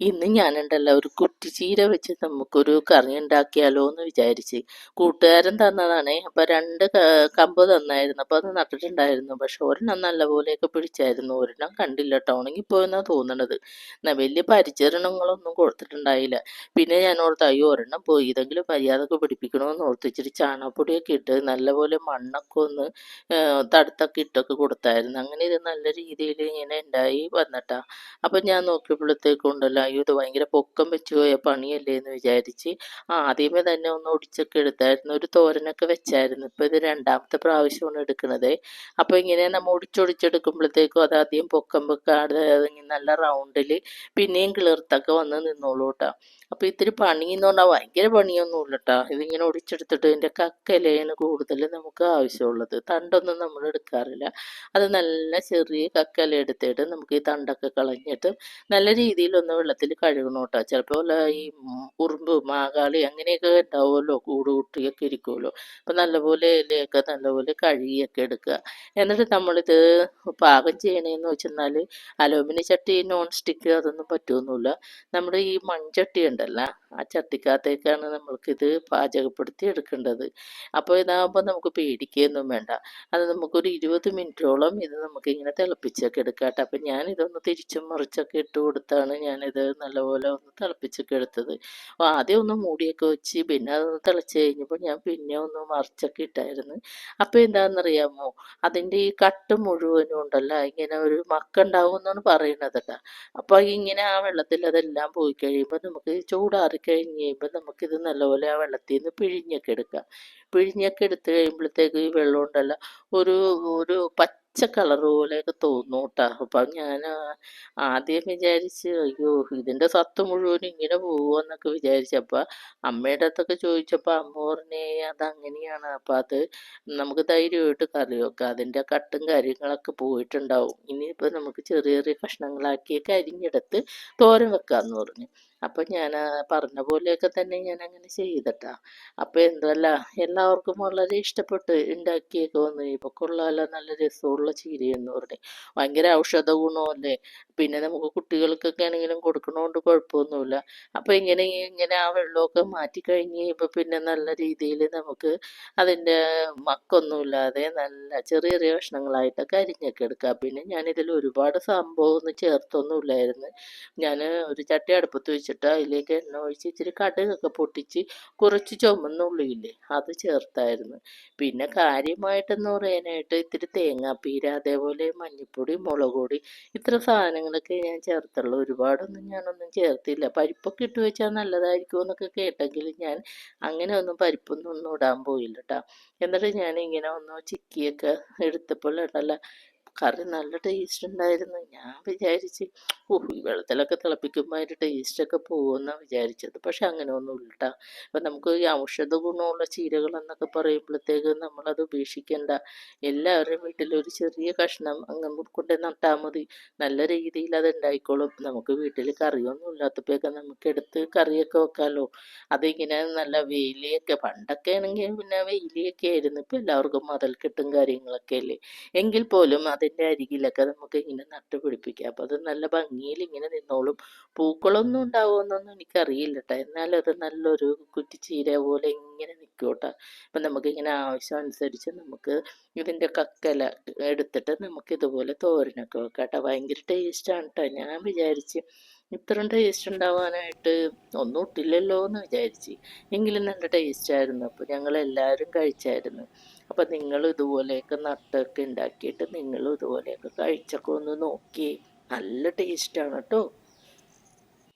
ഇന്ന് ഞാനുണ്ടല്ലോ ഒരു കുറ്റിച്ചീര വെച്ച് നമുക്കൊരു കറി ഉണ്ടാക്കിയാലോ എന്ന് വിചാരിച്ച്. കൂട്ടുകാരൻ തന്നതാണേ. അപ്പോൾ രണ്ട് കമ്പ് തന്നായിരുന്നു. അപ്പോൾ അത് നട്ടിട്ടുണ്ടായിരുന്നു. പക്ഷെ ഒരെണ്ണം നല്ലപോലെയൊക്കെ പിടിച്ചായിരുന്നു. ഒരെണ്ണം കണ്ടില്ല കേട്ടോ ഉണങ്ങിപ്പോയെന്നാണ് തോന്നണത്. എന്നാ വലിയ പരിചരണങ്ങളൊന്നും കൊടുത്തിട്ടുണ്ടായില്ല. പിന്നെ ഞാൻ ഓർത്ത് അയ്യോ ഒരെണ്ണം പോയി. ഇതെങ്കിലും മര്യാദയ്ക്ക് പിടിപ്പിക്കണമെന്ന് ഓർത്ത്. ഇച്ചിരി ചാണകപ്പൊടിയൊക്കെ ഇട്ട് നല്ലപോലെ മണ്ണൊക്കെ ഒന്ന് തടുത്തൊക്കെ ഇട്ടൊക്കെ കൊടുത്തായിരുന്നു. അങ്ങനെ ഇത് നല്ല രീതിയിൽ ഇങ്ങനെ ഉണ്ടായി വന്നിട്ടാ. അപ്പം ഞാൻ നോക്കിയപ്പോഴത്തേക്കുണ്ടല്ലോ അയ്യോ ഇത് ഭയങ്കര പൊക്കം വെച്ച് പോയ പണിയല്ലേ എന്ന് വിചാരിച്ച് ആദ്യമേ തന്നെ ഒന്ന് ഒടിച്ചൊക്കെ എടുത്തായിരുന്നു. ഒരു തോരനൊക്കെ വെച്ചായിരുന്നു. ഇപ്പൊ ഇത് രണ്ടാമത്തെ പ്രാവശ്യമാണ് എടുക്കുന്നത് അപ്പോൾ ഇങ്ങനെ നമ്മൾ ഒടിച്ചൊടിച്ചെടുക്കുമ്പോഴത്തേക്കും അത് ആദ്യം പൊക്കം വെക്കാതെ നല്ല റൗണ്ടിൽ പിന്നെയും കിളിർത്തൊക്കെ വന്ന് നിന്നോളൂ കേട്ടോ. അപ്പോൾ ഇത്തിരി പണി എന്ന് പറഞ്ഞാൽ ഭയങ്കര പണിയൊന്നുമില്ല കേട്ടോ ഇതിങ്ങനെ ഒടിച്ചെടുത്തിട്ട് ഇതിന്റെ കക്കയിലയാണ് കൂടുതൽ നമുക്ക് ആവശ്യമുള്ളത്. തണ്ടൊന്നും നമ്മൾ എടുക്കാറില്ല. അത് നല്ല ചെറിയ കക്കയില എടുത്തിട്ട് നമുക്ക് ഈ തണ്ടൊക്കെ കളഞ്ഞിട്ട് നല്ല രീതിയിലൊന്ന് വെള്ളത്തിൽ കഴുകണം കേട്ടോ ചിലപ്പോൾ ഈ ഉറുമ്പ് മാകാളി അങ്ങനെയൊക്കെ ഉണ്ടാവുമല്ലോ. കൂട് കുട്ടിയൊക്കെ ഇരിക്കുമല്ലോ. അപ്പം നല്ലപോലെ ഇലയൊക്കെ നല്ലപോലെ കഴുകിയൊക്കെ എടുക്കുക. എന്നിട്ട് നമ്മളിത് പാകം ചെയ്യണേന്ന് വെച്ചെന്നാൽ അലുമിനിയം ചട്ടി നോൺ സ്റ്റിക്ക് അതൊന്നും പറ്റുമൊന്നുമില്ല. നമ്മുടെ ഈ മൺചട്ടി ഉണ്ടല്ലോ. ആ ചട്ടിക്കകത്തേക്കാണ് നമ്മൾക്കിത് പാചകപ്പെടുത്തി എടുക്കേണ്ടത്. അപ്പോൾ ഇതാകുമ്പോൾ നമുക്ക് പേടിക്കുകയൊന്നും വേണ്ട. അത് നമുക്കൊരു ഇരുപത് മിനിറ്റോളം ഇത് നമുക്ക് ഇങ്ങനെ തിളപ്പിച്ചൊക്കെ എടുക്കാം കേട്ടോ. അപ്പം ഞാനിതൊന്ന് തിരിച്ചും മറിച്ചൊക്കെ ഇട്ട് കൊടുത്താണ് ഞാനിത് നല്ലപോലെ ഒന്ന് തിളപ്പിച്ചൊക്കെ എടുത്തത്. അപ്പോൾ ആദ്യം ഒന്ന് മൂടിയൊക്കെ വെച്ച് പിന്നെ അതൊന്ന് തിളച്ച് കഴിഞ്ഞപ്പോൾ ഞാൻ പിന്നെ ഒന്ന് മറിച്ചൊക്കെ ഇട്ടായിരുന്നു. അപ്പോൾ എന്താണെന്നറിയാമോ? അതിന്റെ ഈ കട്ട് മുഴുവനും ഉണ്ടല്ല. ഇങ്ങനെ ഒരു മക്കുണ്ടാവും എന്നാണ് കേട്ടോ. അപ്പോൾ ഇങ്ങനെ ആ വെള്ളത്തിൽ അതെല്ലാം പോയി കഴിയുമ്പോൾ നമുക്ക് ചൂടാറി കഴിഞ്ഞ് കഴിയുമ്പോൾ നമുക്കിത് നല്ലപോലെ ആ വെള്ളത്തിൽ നിന്ന് പിഴിഞ്ഞൊക്കെ എടുക്കാം. പിഴിഞ്ഞൊക്കെ എടുത്ത് കഴിയുമ്പോഴത്തേക്ക് ഈ വെള്ളം ഉണ്ടല്ലോ ഒരു ഒരു പച്ച കളർ പോലെയൊക്കെ തോന്നും കേട്ടോ. അപ്പം ഞാൻ ആദ്യം വിചാരിച്ച് അയ്യോ ഇതിന്റെ സത്ത് മുഴുവൻ ഇങ്ങനെ പോകുമെന്നൊക്കെ വിചാരിച്ചപ്പോൾ അമ്മയുടെ അടുത്തൊക്കെ ചോദിച്ചപ്പോൾ അമ്മ പറഞ്ഞേ അതങ്ങനെയാണ്. അപ്പം അത് നമുക്ക് ധൈര്യമായിട്ട് കറി വെക്കാം. അതിന്റെ കട്ടും കാര്യങ്ങളൊക്കെ പോയിട്ടുണ്ടാവും. ഇനിയിപ്പോൾ നമുക്ക് ചെറിയ ചെറിയ കഷ്ണങ്ങളാക്കിയൊക്കെ അരിഞ്ഞെടുത്ത് തോരൻ വെക്കാമെന്ന് പറഞ്ഞു. അപ്പം ഞാൻ പറഞ്ഞ പോലെയൊക്കെ തന്നെ ഞാൻ അങ്ങനെ ചെയ്തിട്ടാ. അപ്പോൾ എന്തല്ല എല്ലാവർക്കും വളരെ ഇഷ്ടപ്പെട്ട് ഉണ്ടാക്കിയൊക്കെ വന്നു. ഇപ്പൊ കൊള്ളാലോ നല്ല രസമുള്ള ചീരയെന്ന് പറഞ്ഞു. ഭയങ്കര ഔഷധ ഗുണമല്ലേ? പിന്നെ നമുക്ക് കുട്ടികൾക്കൊക്കെ ആണെങ്കിലും കൊടുക്കണോണ്ട് കുഴപ്പമൊന്നുമില്ല. അപ്പോൾ ഇങ്ങനെ ഇങ്ങനെ ആ വെള്ളമൊക്കെ മാറ്റി കഴിഞ്ഞ് കഴിയുമ്പോൾ പിന്നെ നല്ല രീതിയിൽ നമുക്ക് അതിന്റെ മക്കൊന്നുമില്ലാതെ നല്ല ചെറിയ ചെറിയ കഷ്ണങ്ങളായിട്ടൊക്കെ അരിഞ്ഞൊക്കെ എടുക്കാം. പിന്നെ ഞാൻ ഞാനിതിൽ ഒരുപാട് സംഭവമൊന്നും ചേർത്തൊന്നുമില്ലായിരുന്നു. ഞാൻ ഒരു ചട്ടി അടുപ്പത്ത് വെച്ചിട്ട് അതിലേക്ക് എണ്ണ ഒഴിച്ച് ഇച്ചിരി കടുകൊക്കെ പൊട്ടിച്ച് കുറച്ച് ചുമന്നുള്ളിയില്ലേ അത് ചേർത്തായിരുന്നു. പിന്നെ കാര്യമായിട്ടെന്ന് പറയാനായിട്ട് ഇത്തിരി തേങ്ങാപ്പീര അതേപോലെ മഞ്ഞൾപ്പൊടി മുളക് പൊടി ഇത്ര സാധനങ്ങളൊക്കെ ഞാൻ ചേർത്തുള്ളൂ. ഒരുപാടൊന്നും ഞാനൊന്നും ചേർത്തില്ല. പരിപ്പൊക്കെ ഇട്ട് വെച്ചാൽ നല്ലതായിരിക്കും എന്നൊക്കെ കേട്ടെങ്കിൽ ഞാൻ അങ്ങനെ ഒന്നും പരിപ്പൊന്നും ഒന്നും ഇടാൻ പോയില്ല കേട്ടോ എന്നിട്ട് ഞാൻ ഇങ്ങനെ ഒന്ന് ചിക്കിയൊക്കെ എടുത്തപ്പോൾ ഉണ്ടല്ലോ കറി നല്ല ടേസ്റ്റ് ഉണ്ടായിരുന്നു. ഞാൻ വിചാരിച്ച് ഓഹ് ഈ വെള്ളത്തിലൊക്കെ തിളപ്പിക്കുമ്പോൾ അതിന്റെ ടേസ്റ്റൊക്കെ പോകുമെന്നാണ് വിചാരിച്ചത്. പക്ഷെ അങ്ങനെ ഒന്നും ഇല്ല കേട്ടോ അപ്പം നമുക്ക് ഈ ഔഷധ ഗുണമുള്ള ചീരകൾ എന്നൊക്കെ പറയുമ്പോഴത്തേക്ക് നമ്മളത് ഉപേക്ഷിക്കേണ്ട. എല്ലാവരുടെയും വീട്ടിലൊരു ചെറിയ കഷ്ണം അങ്ങ് കൊണ്ട് നട്ടാൽ മതി. നല്ല രീതിയിൽ അത് ഉണ്ടായിക്കോളും. നമുക്ക് വീട്ടിൽ കറിയൊന്നും ഇല്ലാത്തപ്പോഴൊക്കെ നമുക്ക് എടുത്ത് കറിയൊക്കെ വെക്കാമല്ലോ അതിങ്ങനെ നല്ല വെയിലൊക്കെ പണ്ടൊക്കെ ആണെങ്കിൽ പിന്നെ വെയിലൊക്കെ ആയിരുന്നു. ഇപ്പം എല്ലാവർക്കും മതൽക്കെട്ടും കാര്യങ്ങളൊക്കെ അല്ലേ? എങ്കിൽ പോലും അതിന്റെ അരികിലൊക്കെ നമുക്ക് ഇങ്ങനെ നട്ട് പിടിപ്പിക്ക. അപ്പോൾ അത് നല്ല ഭംഗിയിൽ ഇങ്ങനെ നിന്നോളും. പൂക്കളൊന്നും ഉണ്ടാവുമെന്നൊന്നും എനിക്കറിയില്ല കേട്ടോ എന്നാലും അത് നല്ലൊരു കുറ്റിച്ചീര പോലെ ഇങ്ങനെ നിൽക്കും അപ്പം നമുക്കിങ്ങനെ ആവശ്യം അനുസരിച്ച് നമുക്ക് ഇതിന്റെ കക്കല എടുത്തിട്ട് നമുക്ക് ഇതുപോലെ തോരനൊക്കെ വെക്കാം കേട്ടോ ഭയങ്കര ടേസ്റ്റാണ് കേട്ടോ ഞാൻ വിചാരിച്ച് ഇത്രയും ടേസ്റ്റ് ഉണ്ടാവാനായിട്ട് ഒന്നും ഇട്ടില്ലല്ലോ എന്ന് വിചാരിച്ച്. എങ്കിലും നല്ല ടേസ്റ്റ് ആയിരുന്നു. അപ്പോൾ ഞങ്ങൾ എല്ലാവരും കഴിച്ചായിരുന്നു. അപ്പം നിങ്ങൾ ഇതുപോലെയൊക്കെ നട്ടൊക്കെ ഉണ്ടാക്കിയിട്ട് നിങ്ങൾ ഇതുപോലെയൊക്കെ കഴിച്ചൊക്കെ ഒന്ന് നോക്കി. നല്ല ടേസ്റ്റാണ് കേട്ടോ